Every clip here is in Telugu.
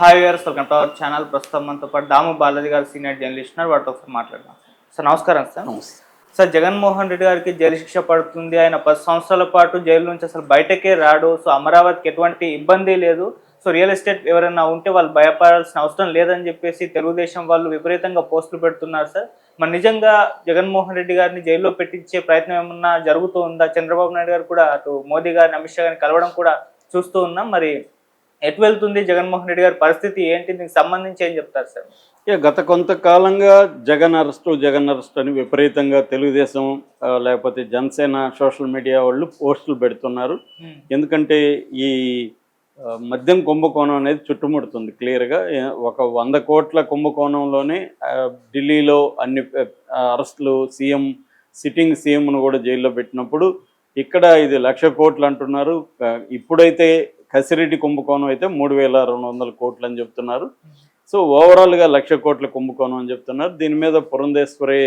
హాయ్ గారు వెల్కమ్ టు అవర్ ఛానల్ ప్రస్తుతం మనతో పాటు దాము బాలాజీ గారు సీనియర్ జర్నలిస్ట్ ఉన్నారు. వాటితో ఒకసారి మాట్లాడదాం. సార్ నమస్కారం సార్. సార్ జగన్మోహన్ రెడ్డి గారికి జైలు శిక్ష పడుతుంది. ఆయన పది సంవత్సరాల పాటు జైలు నుంచి అసలు బయటకే రాడు. సో అమరావతికి ఎటువంటి ఇబ్బంది లేదు. సో రియల్ ఎస్టేట్ ఎవరైనా ఉంటే వాళ్ళు భయపడాల్సిన అవసరం లేదని చెప్పేసి తెలుగుదేశం వాళ్ళు విపరీతంగా పోస్టులు పెడుతున్నారు సార్. మరి నిజంగా జగన్మోహన్ రెడ్డి గారిని జైల్లో పెట్టించే ప్రయత్నం ఏమన్నా జరుగుతూ ఉందా? చంద్రబాబు నాయుడు గారు కూడా అటు మోదీ గారిని అమిత్ షా గారిని కలవడం కూడా చూస్తూ ఉన్నాం. మరి ఎటు వెళ్తుంది జగన్మోహన్ రెడ్డి గారి పరిస్థితి ఏంటి? దీనికి సంబంధించి ఏం చెప్తారు సార్? ఇక గత కొంతకాలంగా జగన్ అరెస్టు జగన్ అరెస్ట్ అని విపరీతంగా తెలుగుదేశం లేకపోతే జనసేన సోషల్ మీడియా వాళ్ళు పోస్టులు పెడుతున్నారు. ఎందుకంటే ఈ మద్యం కుంభకోణం అనేది చుట్టుముడుతుంది క్లియర్గా. ఒక వంద కోట్ల కుంభకోణంలోనే ఢిల్లీలో అన్ని అరెస్టులు సీఎం సిట్టింగ్ సీఎంను కూడా జైల్లో పెట్టినప్పుడు ఇక్కడ ఇది లక్ష కోట్లు అంటున్నారు. ఇప్పుడైతే కసిరెడ్డి కుంభకోణం అయితే మూడు వేల రెండు వందల కోట్లు అని చెప్తున్నారు. సో ఓవరాల్గా లక్ష కోట్ల కుంభకోణం అని చెప్తున్నారు. దీని మీద పురంధేశ్వరి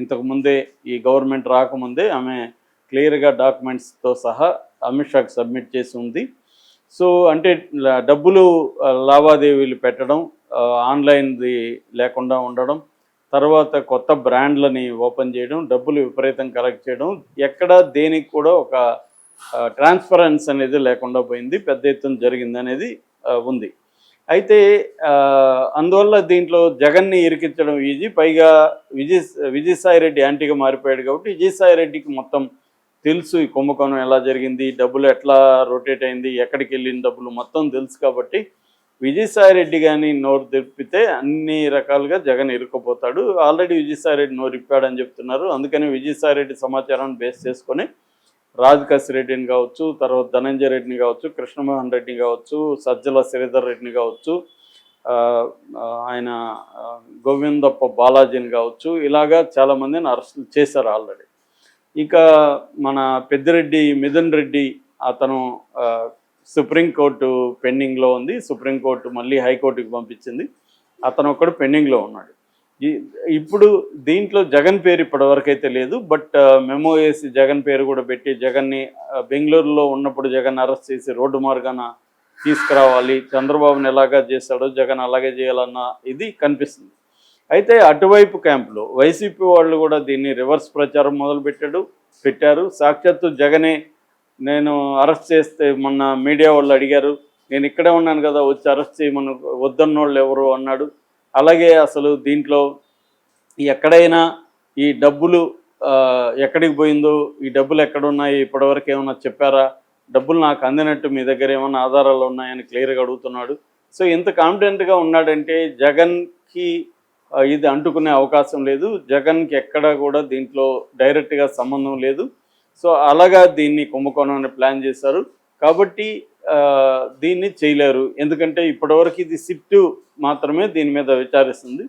ఇంతకుముందే ఈ గవర్నమెంట్ రాకముందే ఆమె క్లియర్గా డాక్యుమెంట్స్తో సహా అమిత్ షాకి సబ్మిట్ చేసి ఉంది. సో అంటే డబ్బులు లావాదేవీలు పెట్టడం ఆన్లైన్ది లేకుండా ఉండడం తర్వాత కొత్త బ్రాండ్లని ఓపెన్ చేయడం డబ్బులు విపరీతం కలెక్ట్ చేయడం ఎక్కడ దేనికి కూడా ఒక ట్రాన్స్పరెన్స్ అనేది లేకుండా పోయింది పెద్ద ఎత్తున జరిగింది అనేది ఉంది. అయితే అందువల్ల దీంట్లో జగన్ని ఇరికించడం ఈజీ పైగా విజయ్ విజయసాయి రెడ్డి యాంటీగా మారిపోయాడు కాబట్టి విజయసాయి రెడ్డికి మొత్తం తెలుసు ఈ కుంభకోణం ఎలా జరిగింది డబ్బులు ఎట్లా రొటేట్ అయింది ఎక్కడికి వెళ్ళిన డబ్బులు మొత్తం తెలుసు కాబట్టి విజయసాయి రెడ్డి కానీ నోరు తెప్పితే అన్ని రకాలుగా జగన్ ఇరుక్కుపోతాడు. ఆల్రెడీ విజయసాయి రెడ్డి నోరు ఇప్పాడని చెప్తున్నారు. అందుకని విజయసాయి రెడ్డి సమాచారాన్ని బేస్ చేసుకొని రాజకాశి రెడ్డిని కావచ్చు తర్వాత ధనంజయ రెడ్డిని కావచ్చు కృష్ణమోహన్ రెడ్డిని కావచ్చు సజ్జల శ్రీధర్ రెడ్డిని కావచ్చు ఆయన గోవిందప్ప బాలాజీని కావచ్చు ఇలాగా చాలామందిని అరెస్టులు చేశారు ఆల్రెడీ. ఇక మన పెద్దిరెడ్డి మిథున్ రెడ్డి అతను సుప్రీంకోర్టు పెండింగ్లో ఉంది. సుప్రీంకోర్టు మళ్ళీ హైకోర్టుకి పంపించింది. అతను ఒక్కడు పెండింగ్లో ఉన్నాడు. ఇప్పుడు దీంట్లో జగన్ పేరు ఇప్పటివరకైతే లేదు బట్ మెమో వేసి జగన్ పేరు కూడా పెట్టి జగన్ని బెంగళూరులో ఉన్నప్పుడు జగన్ అరెస్ట్ చేసి రోడ్డు మార్గాన తీసుకురావాలి చంద్రబాబుని ఎలాగా చేశాడో జగన్ అలాగే చేయాలన్న ఇది కనిపిస్తుంది. అయితే అటువైపు క్యాంపులో వైసీపీ వాళ్ళు కూడా దీన్ని రివర్స్ ప్రచారం మొదలుపెట్టాడు పెట్టారు. సాక్షాత్తు జగనే నేను అరెస్ట్ చేస్తే మొన్న మీడియా వాళ్ళు అడిగారు నేను ఇక్కడే ఉన్నాను కదా వచ్చి అరెస్ట్ చేయమని వద్దన్నోళ్ళు ఎవరు అన్నాడు. అలాగే అసలు దీంట్లో ఎక్కడైనా ఈ డబ్బులు ఎక్కడికి పోయిందో ఈ డబ్బులు ఎక్కడున్నాయి ఇప్పటివరకు ఏమన్నా చెప్పారా? డబ్బులు నాకు అందినట్టు మీ దగ్గర ఏమన్నా ఆధారాలు ఉన్నాయని క్లియర్గా అడుగుతున్నాడు. సో ఇంత కాన్ఫిడెంట్గా ఉన్నాడంటే జగన్కి ఇది అంటుకునే అవకాశం లేదు. జగన్కి ఎక్కడ కూడా దీంట్లో డైరెక్ట్గా సంబంధం లేదు. సో అలాగా దీన్ని కుంభకోణాన్ని ప్లాన్ చేశారు. కాబట్టి దీన్ని చేయలేరు. ఎందుకంటే ఇప్పటివరకు ఇది సిట్టు మాత్రమే దీని మీద విచారిస్తుంది.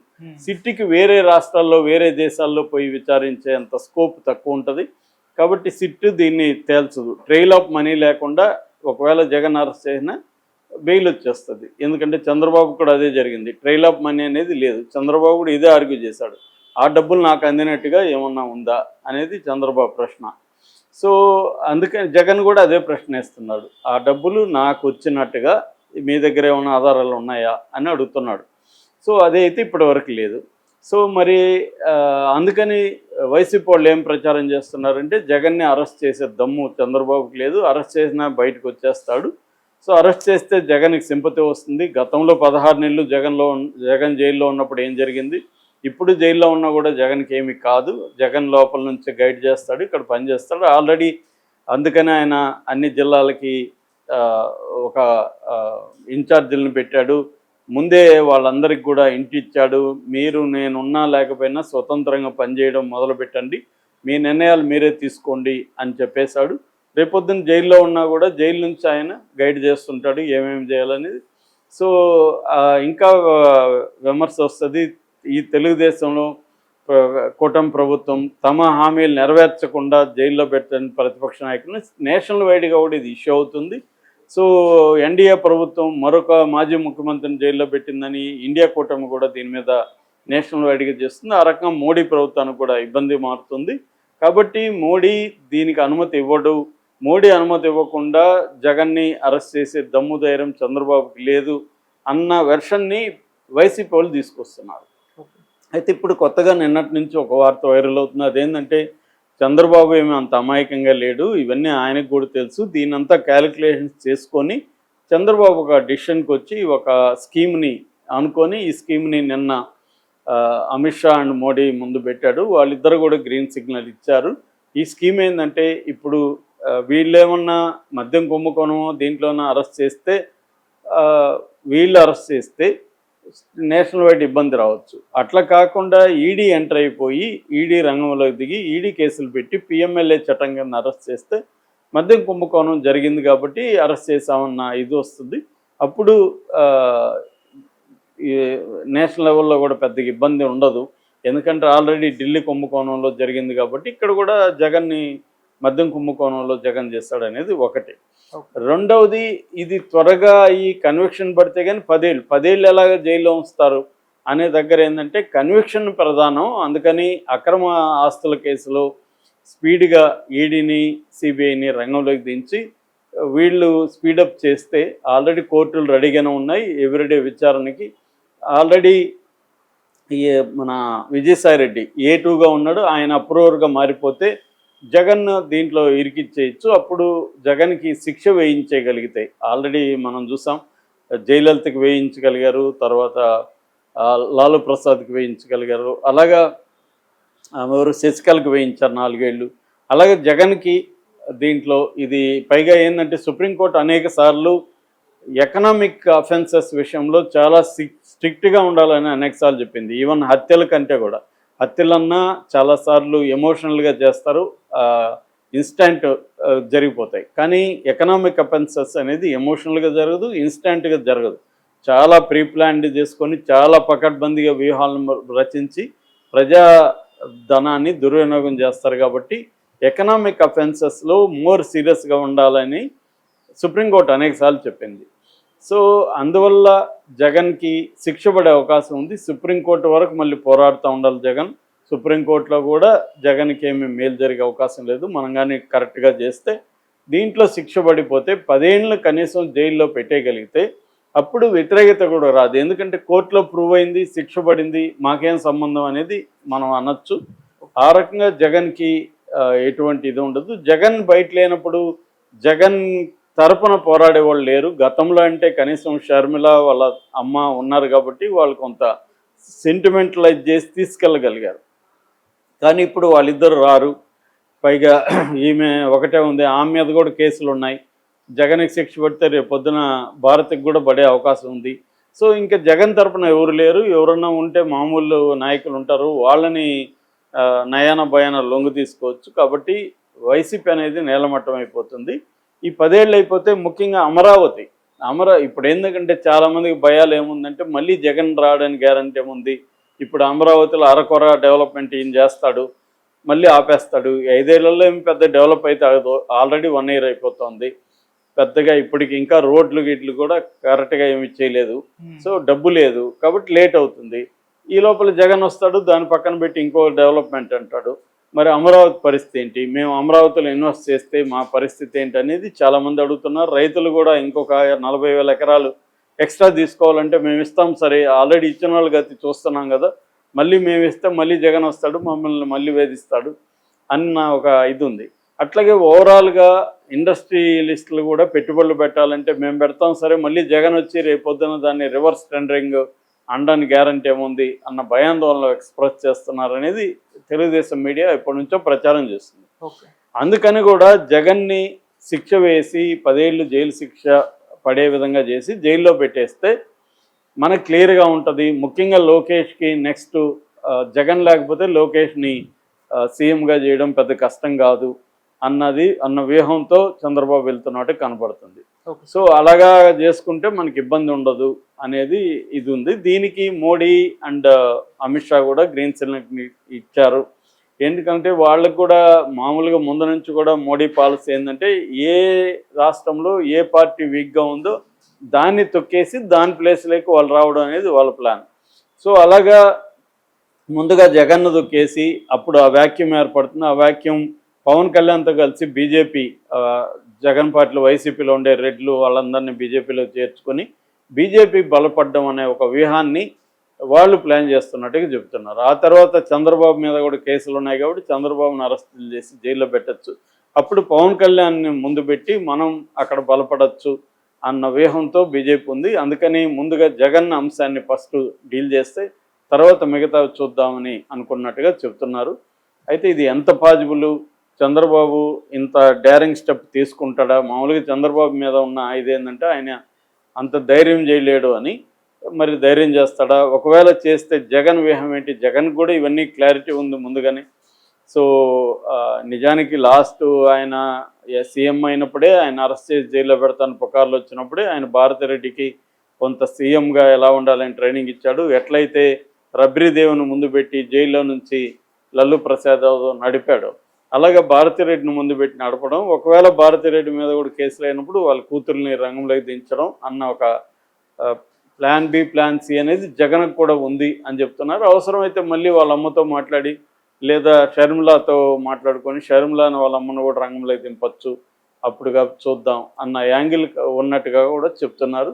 సిట్టికి వేరే రాష్ట్రాల్లో వేరే దేశాల్లో పోయి విచారించేంత స్కోప్ తక్కువ ఉంటుంది. కాబట్టి సిట్టు దీన్ని తేల్చదు. ట్రైల్ ఆఫ్ మనీ లేకుండా ఒకవేళ జగన్ అరెస్ట్ చేసినా బెయిల్ వచ్చేస్తుంది. ఎందుకంటే చంద్రబాబు కూడా అదే జరిగింది. ట్రైల్ ఆఫ్ మనీ అనేది లేదు. చంద్రబాబు కూడా ఇదే ఆర్గ్యూ చేశాడు. ఆ డబ్బులు నాకు అందినట్టుగా ఏమన్నా ఉందా అనేది చంద్రబాబు ప్రశ్న. సో అందుకని జగన్ కూడా అదే ప్రశ్నిస్తున్నాడు ఆ డబ్బులు నాకు వచ్చినట్టుగా మీ దగ్గర ఏమైనా ఆధారాలు ఉన్నాయా అని అడుగుతున్నాడు. సో అదైతే ఇప్పటివరకు లేదు. సో మరి అందుకని వైసీపీ వాళ్ళు ఏం ప్రచారం చేస్తున్నారంటే జగన్ని అరెస్ట్ చేసే దమ్ము చంద్రబాబుకి లేదు. అరెస్ట్ చేసినా బయటకు వచ్చేస్తాడు. సో అరెస్ట్ చేస్తే జగన్కి సింపతి వస్తుంది. గతంలో పదహారు నెలలు జగన్లో జగన్ జైల్లో ఉన్నప్పుడు ఏం జరిగింది? ఇప్పుడు జైల్లో ఉన్నా కూడా జగన్కి ఏమి కాదు. జగన్ లోపల నుంచి గైడ్ చేస్తాడు ఇక్కడ పనిచేస్తాడు ఆల్రెడీ అందుకనే ఆయన అన్ని జిల్లాలకి ఒక ఇన్ఛార్జీలను పెట్టాడు. ముందే వాళ్ళందరికి కూడా ఇంటి ఇచ్చాడు. మీరు నేనున్నా లేకపోయినా స్వతంత్రంగా పనిచేయడం మొదలు పెట్టండి. మీ నిర్ణయాలు మీరే తీసుకోండి అని చెప్పేశాడు. రేపొద్దున జైల్లో ఉన్నా కూడా జైలు నుంచి ఆయన గైడ్ చేస్తుంటాడు ఏమేమి చేయాలనేది. సో ఇంకా విమర్శ వస్తుంది. ఈ తెలుగుదేశంలో కూటమి ప్రభుత్వం తమ హామీలు నెరవేర్చకుండా జైల్లో పెట్టని ప్రతిపక్ష నాయకులను నేషనల్ వైడ్గా కూడా ఇది ఇష్యూ అవుతుంది. సో ఎన్డీఏ ప్రభుత్వం మరొక మాజీ ముఖ్యమంత్రిని జైల్లో పెట్టిందని ఇండియా కూటమి కూడా దీని మీద నేషనల్ వైడ్గా చేస్తుంది. ఆ రకంగా మోడీ ప్రభుత్వానికి కూడా ఇబ్బంది మారుతుంది. కాబట్టి మోడీ దీనికి అనుమతి ఇవ్వడు. మోడీ అనుమతి ఇవ్వకుండా జగన్ని అరెస్ట్ చేసే దమ్ము ధైర్యం చంద్రబాబుకి లేదు అన్న వెర్షన్ని వైసీపీ వాళ్ళు తీసుకొస్తున్నారు. అయితే ఇప్పుడు కొత్తగా నిన్నటి నుంచి ఒక వార్త వైరల్ అవుతుంది. అదేంటంటే చంద్రబాబు ఏమి అంత అమాయకంగా లేడు. ఇవన్నీ ఆయనకు కూడా తెలుసు. దీనంతా క్యాలిక్యులేషన్స్ చేసుకొని చంద్రబాబు ఒక డిసిషన్కి వచ్చి ఒక స్కీమ్ని అనుకొని ఈ స్కీమ్ని నిన్న అమిత్ షా అండ్ మోడీ ముందు పెట్టాడు. వాళ్ళిద్దరు కూడా గ్రీన్ సిగ్నల్ ఇచ్చారు. ఈ స్కీమ్ ఏంటంటే ఇప్పుడు వీళ్ళేమన్నా మద్యం కుంభకోణమో దీంట్లోనే అరెస్ట్ చేస్తే వీళ్ళు అరెస్ట్ చేస్తే నేషనల్ వైడ్ ఇబ్బంది రావచ్చు. అట్లా కాకుండా ఈడీ ఎంటర్ అయిపోయి ఈడీ రంగంలోకి దిగి ఈడీ కేసులు పెట్టి పిఎంఎల్ఏ చట్టం కింద అరెస్ట్ చేస్తే మద్యం కుంభకోణం జరిగింది కాబట్టి అరెస్ట్ చేశామన్న ఇది వస్తుంది. అప్పుడు నేషనల్ లెవెల్లో కూడా పెద్దగా ఇబ్బంది ఉండదు. ఎందుకంటే ఆల్రెడీ ఢిల్లీ కుంభకోణంలో జరిగింది కాబట్టి ఇక్కడ కూడా జగన్ని మద్యం కుంభకోణంలో జగన్ చేస్తాడనేది ఒకటి. రెండవది ఇది త్వరగా ఈ కన్విక్షన్ పడితే కానీ పదేళ్ళు పదేళ్ళు ఎలాగ జైల్లో ఉంచుతారు అనే దగ్గర ఏంటంటే కన్విక్షన్ ప్రధానం. అందుకని అక్రమ ఆస్తుల కేసులో స్పీడ్గా ఈడీని సిబిఐని రంగంలోకి దించి వీళ్ళు స్పీడప్ చేస్తే ఆల్రెడీ కోర్టులు రెడీగానే ఉన్నాయి ఎవ్రీడే విచారణకి. ఆల్రెడీ ఈ మన విజయసాయి రెడ్డి ఏ టూగా ఉన్నాడు ఆయన అప్రూవర్గా మారిపోతే జగన్ దీంట్లో ఇరికిచ్చేయచ్చు అప్పుడు జగన్కి శిక్ష వేయించగలిగితే ఆల్రెడీ మనం చూసాం జయలలితకి వేయించగలిగారు తర్వాత లాలూ ప్రసాద్కి వేయించగలిగారు. అలాగా ఎవరు శశికళకి వేయించారు నాలుగేళ్ళు. అలాగే జగన్కి దీంట్లో ఇది పైగా ఏంటంటే సుప్రీంకోర్టు అనేక సార్లు ఎకనామిక్ అఫెన్సెస్ విషయంలో చాలా స్ట్రిక్ట్గా ఉండాలని అనేకసార్లు చెప్పింది. ఈవెన్ హత్యల కంటే కూడా. హత్యలన్నా చాలాసార్లు ఎమోషనల్గా చేస్తారు. ఇన్స్టంట్ జరిగిపోతాయి. కానీ ఎకనామిక్ అఫెన్సెస్ అనేది ఎమోషనల్గా జరగదు ఇన్స్టెంట్గా జరగదు. చాలా ప్రీ ప్లాన్డ్ చేసుకొని చాలా పకడ్బందీగా వ్యూహాలను రచించి ప్రజా ధనాన్ని దుర్వినియోగం చేస్తారు కాబట్టి ఎకనామిక్ అఫెన్సెస్లో మోర్ సీరియస్గా ఉండాలని సుప్రీంకోర్టు అనేకసార్లు చెప్పింది. సో అందువల్ల జగన్కి శిక్ష పడే అవకాశం ఉంది. సుప్రీంకోర్టు వరకు మళ్ళీ పోరాడుతూ ఉండాలి జగన్. సుప్రీంకోర్టులో కూడా జగన్కి ఏమీ మేలు జరిగే అవకాశం లేదు. మనం కానీ కరెక్ట్గా చేస్తే దీంట్లో శిక్ష పడిపోతే పదేళ్ళు కనీసం జైల్లో పెట్టేయగలిగితే అప్పుడు వ్యతిరేకత కూడా రాదు. ఎందుకంటే కోర్టులో ప్రూవ్ అయింది శిక్ష పడింది మాకేం సంబంధం అనేది మనం అనొచ్చు. ఆ రకంగా జగన్కి ఎటువంటి ఇది ఉండదు. జగన్ బయట లేనప్పుడు జగన్ తరపున పోరాడే వాళ్ళు లేరు. గతంలో అంటే కనీసం షర్మిల వాళ్ళ అమ్మ ఉన్నారు కాబట్టి వాళ్ళు కొంత సెంటిమెంటలైజ్ చేసి తీసుకెళ్ళగలిగారు. కానీ ఇప్పుడు వాళ్ళిద్దరు రారు. పైగా ఈమె ఒకటే ఉంది. ఆమె మీద కూడా కేసులు ఉన్నాయి జగన్కి శిక్ష పడితే రేపు పొద్దున భారత్కి కూడా పడే అవకాశం ఉంది. సో ఇంకా జగన్ తరపున ఎవరు లేరు. ఎవరన్నా ఉంటే మామూలు నాయకులు ఉంటారు. వాళ్ళని నయాన భయాన లొంగు తీసుకోవచ్చు. కాబట్టి వైసీపీ అనేది నేలమట్టం అయిపోతుంది ఈ పదేళ్ళు అయిపోతే ముఖ్యంగా అమరావతి. అమర ఇప్పుడు ఎందుకంటే చాలామందికి భయాలు ఏముందంటే మళ్ళీ జగన్ రావడానికి గ్యారంటీ ఏముంది? ఇప్పుడు అమరావతిలో అరకొర డెవలప్మెంట్ ఏం చేస్తాడు మళ్ళీ ఆపేస్తాడు. ఐదేళ్ళలో ఏం పెద్ద డెవలప్ అయితే అవ్వదు ఆల్రెడీ వన్ ఇయర్ అయిపోతుంది. పెద్దగా ఇప్పటికి ఇంకా రోడ్లు గిట్లు కూడా కరెక్ట్గా ఏమి చేయలేదు. సో డబ్బు లేదు. కాబట్టి లేట్ అవుతుంది. ఈ లోపల జగన్ వస్తాడు దాని పక్కన పెట్టి ఇంకో డెవలప్మెంట్ అంటాడు. మరి అమరావతి పరిస్థితి ఏంటి? మేము అమరావతిలో ఇన్వెస్ట్ చేస్తే మా పరిస్థితి ఏంటి అనేది చాలామంది అడుగుతున్నారు. రైతులు కూడా ఇంకొక నలభై వేల ఎకరాలు ఎక్స్ట్రా తీసుకోవాలంటే మేము ఇస్తాం. సరే ఆల్రెడీ ఇచ్చిన వాళ్ళు గతి చూస్తున్నాం కదా. మళ్ళీ మేము ఇస్తే మళ్ళీ జగన్ వస్తాడు మమ్మల్ని మళ్ళీ వేధిస్తాడు అన్న ఒక ఇది ఉంది. అట్లాగే ఓవరాల్గా ఇండస్ట్రియలిస్టులు కూడా పెట్టుబడులు పెట్టాలంటే మేము పెడతాం. సరే మళ్ళీ జగన్ వచ్చి రేపొద్దున దాన్ని రివర్స్ టెండరింగ్ అండని గ్యారంటీ ఏముంది అన్న భయాందోళన ఎక్స్ప్రెస్ చేస్తున్నారు అనేది తెలుగుదేశం మీడియా ఎప్పటి నుంచో ప్రచారం చేస్తుంది. అందుకని కూడా జగన్ని శిక్ష వేసి పదేళ్ళు జైలు శిక్ష పడే విధంగా చేసి జైల్లో పెట్టేస్తే మనకు క్లియర్గా ఉంటుంది. ముఖ్యంగా లోకేష్కి నెక్స్ట్ జగన్ లేకపోతే లోకేష్ని సీఎంగా చేయడం పెద్ద కష్టం కాదు అన్నది అన్న వ్యూహంతో చంద్రబాబు వెళ్తున్నట్టు కనపడుతుంది. సో అలాగా చేసుకుంటే మనకి ఇబ్బంది ఉండదు అనేది ఇది ఉంది. దీనికి మోడీ అండ్ అమిత్ షా కూడా గ్రీన్ సిగ్నల్ ఇచ్చారు. ఎందుకంటే వాళ్ళకు కూడా మామూలుగా ముందు నుంచి కూడా మోడీ పాలసీ ఏంటంటే ఏ రాష్ట్రంలో ఏ పార్టీ వీక్గా ఉందో దాన్ని తొక్కేసి దాని ప్లేస్లోకి వాళ్ళు రావడం అనేది వాళ్ళ ప్లాన్. సో అలాగా ముందుగా జగన్ను తొక్కేసి అప్పుడు ఆ వ్యాక్యూమ్ ఏర్పడుతుంది. ఆ వ్యాక్యూమ్ పవన్ కళ్యాణ్తో కలిసి బీజేపీ జగన్ పార్టీలో వైసీపీలో ఉండే రెడ్లు వాళ్ళందరినీ బీజేపీలో చేర్చుకొని బీజేపీ బలపడ్డం అనే ఒక వ్యూహాన్ని వాళ్ళు ప్లాన్ చేస్తున్నట్టుగా చెప్తున్నారు ఆ తర్వాత చంద్రబాబు మీద కూడా కేసులు ఉన్నాయి కాబట్టి చంద్రబాబును అరెస్టులు చేసి జైల్లో పెట్టచ్చు. అప్పుడు పవన్ కళ్యాణ్ని ముందు పెట్టి మనం అక్కడ బలపడచ్చు అన్న వ్యూహంతో బీజేపీ ఉంది. అందుకని ముందుగా జగన్ అంశాన్ని ఫస్ట్ డీల్ చేస్తే తర్వాత మిగతా చూద్దామని అనుకున్నట్టుగా చెప్తున్నారు అయితే ఇది ఎంత పాజిబుల్? చంద్రబాబు ఇంత డేరింగ్ స్టెప్ తీసుకుంటాడా? మామూలుగా చంద్రబాబు మీద ఉన్న ఇదేంటంటే ఆయన అంత ధైర్యం చేయలేడు అని మరి ధైర్యం చేస్తాడా? ఒకవేళ చేస్తే జగన్ వ్యూహం ఏంటి? జగన్ కూడా ఇవన్నీ క్లారిటీ ఉంది ముందుగానే. సో నిజానికి లాస్ట్ ఆయన సీఎం అయినప్పుడే ఆయన అరెస్ట్ చేసి జైల్లో పెడతాను పుకార్లు వచ్చినప్పుడే ఆయన భారతిరెడ్డికి కొంత సీఎంగా ఎలా ఉండాలని ట్రైనింగ్ ఇచ్చాడు. ఎట్లయితే రబ్రీదేవిని ముందు పెట్టి జైల్లో నుంచి లల్లు ప్రసాద్ నడిపాడు అలాగే భారతిరెడ్డిని ముందు పెట్టి నడపడం ఒకవేళ భారతిరెడ్డి మీద కూడా కేసులు అయినప్పుడు వాళ్ళ కూతుర్ని రంగంలోకి దించడం అన్న ఒక ప్లాన్ బి ప్లాన్ సి అనేది జగన్కు కూడా ఉంది అని చెప్తున్నారు. అవసరమైతే మళ్ళీ వాళ్ళ అమ్మతో మాట్లాడి లేదా షర్మిలాతో మాట్లాడుకొని షర్మిలాని వాళ్ళ అమ్మను కూడా రంగంలోకి దింపచ్చు. అప్పుడుగా చూద్దాం అన్న యాంగిల్ ఉన్నట్టుగా కూడా చెప్తున్నారు.